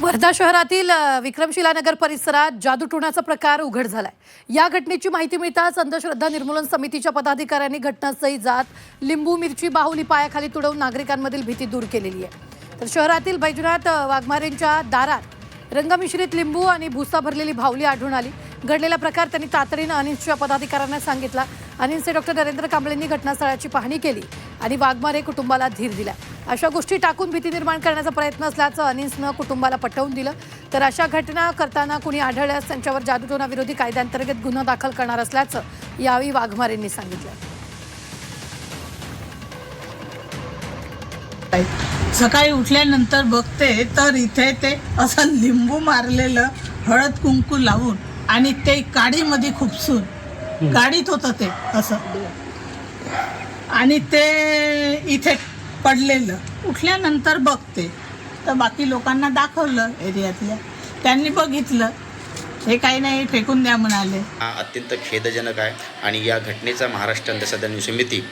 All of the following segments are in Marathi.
वर्धा शहरातील विक्रमशिलानगर विक्रमशिला नगर परिसरात जादूटोणाचा प्रकार उघड झालाय. या घटनेची माहिती मिळताच अंधश्रद्धा निर्मूलन समितीच्या पदाधिकाऱ्यांनी घटनास्थळी जात लिंबू मिरची बाहुली पायाखाली तुडवून नागरिकांमधील भीती दूर केलेली आहे. तर शहरातील बैजनाथ वाघमारेंच्या दारात रंगमिश्रित लिंबू आणि भुसा भरलेली भावली आढळून आली. घडलेला प्रकार त्यांनी तातडीनं अनिन्सच्या पदाधिकाऱ्यांना सांगितला. अनिन्सचे डॉक्टर नरेंद्र कांबळेंनी घटनास्थळाची पाहणी केली आणि वाघमारे कुटुंबाला धीर दिला. अशा गोष्टी टाकून भीती निर्माण करण्याचा प्रयत्न असल्याचं अनिसनं कुटुंबाला पटवून दिलं. तर अशा घटना करताना कुणी आढळल्यास त्यांच्यावर जादूटोना विरोधी कायद्याअंतर्गत गुन्हा दाखल करणार असल्याचं यावेळी वाघमारेंनी सांगितलं. सकाळी उठल्यानंतर बघते तर इथे ते असं लिंबू मारलेलं हळद कुंकू लावून आणि ते काडीमध्ये खुपसून गाडीत होतं ते असं. आणि ते इथे पडलेलं. उठल्यानंतर बघते. तर बाकी लोकांना दाखवलं एरियातल्या. त्यांनी बघितलं. हे काही नाही फेकून द्या म्हणाले. हा अत्यंत खेदजनक आहे. आणि या घटनेचा महाराष्ट्र अंधश्रद्धा समिती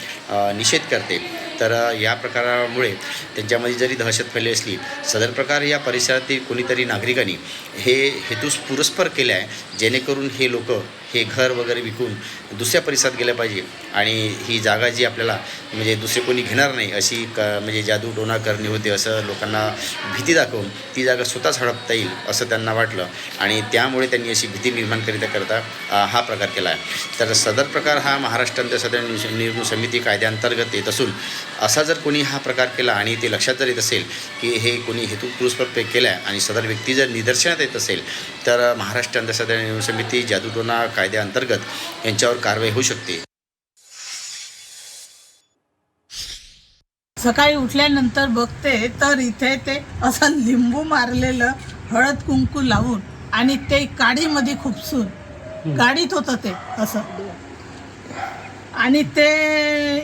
निषेध करते. तर या प्रकारामुळे त्यांच्यामध्ये जरी दहशत फैली असली सदर प्रकार या परिसरातील कोणीतरी नागरिकांनी हे हेतूस पुरस्पर केले आहे जेणेकरून हे लोक हे घर वगैरे विकून दुसऱ्या परिसरात गेलं पाहिजे. आणि ही जागा जी आपल्याला म्हणजे दुसरे कोणी घेणार नाही अशी क म्हणजे जादू टोना करणे होते असं लोकांना भीती दाखवून ती जागा स्वतःच हडपता येईल असं त्यांना वाटलं. आणि त्यामुळे त्यांनी अशी भीती निर्माण करिता करता हा प्रकार केला आहे. तर सदर प्रकार हा महाराष्ट्र अंधश्रद्धा निर्मूलन समिती कायद्याअंतर्गत येत असून असा जर कोणी हा प्रकार केला आणि ते लक्षात जर येत असेल की हे कोणी हेतू पुरस्पर पे केला आहे आणि सदर व्यक्ती जर निदर्शनात येत असेल तर महाराष्ट्र सदर निर्मूलन समिती जादूटोना कायद्याअंतर्गत यांच्यावर कारवाई होऊ शकते. सकाळी उठल्यानंतर बघते तर इथे ते असं लिंबू मारलेलं हळद कुंकू लावून आणि ते काडीमध्ये खुपसून गाडीत होतं ते असं. आणि ते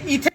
इथे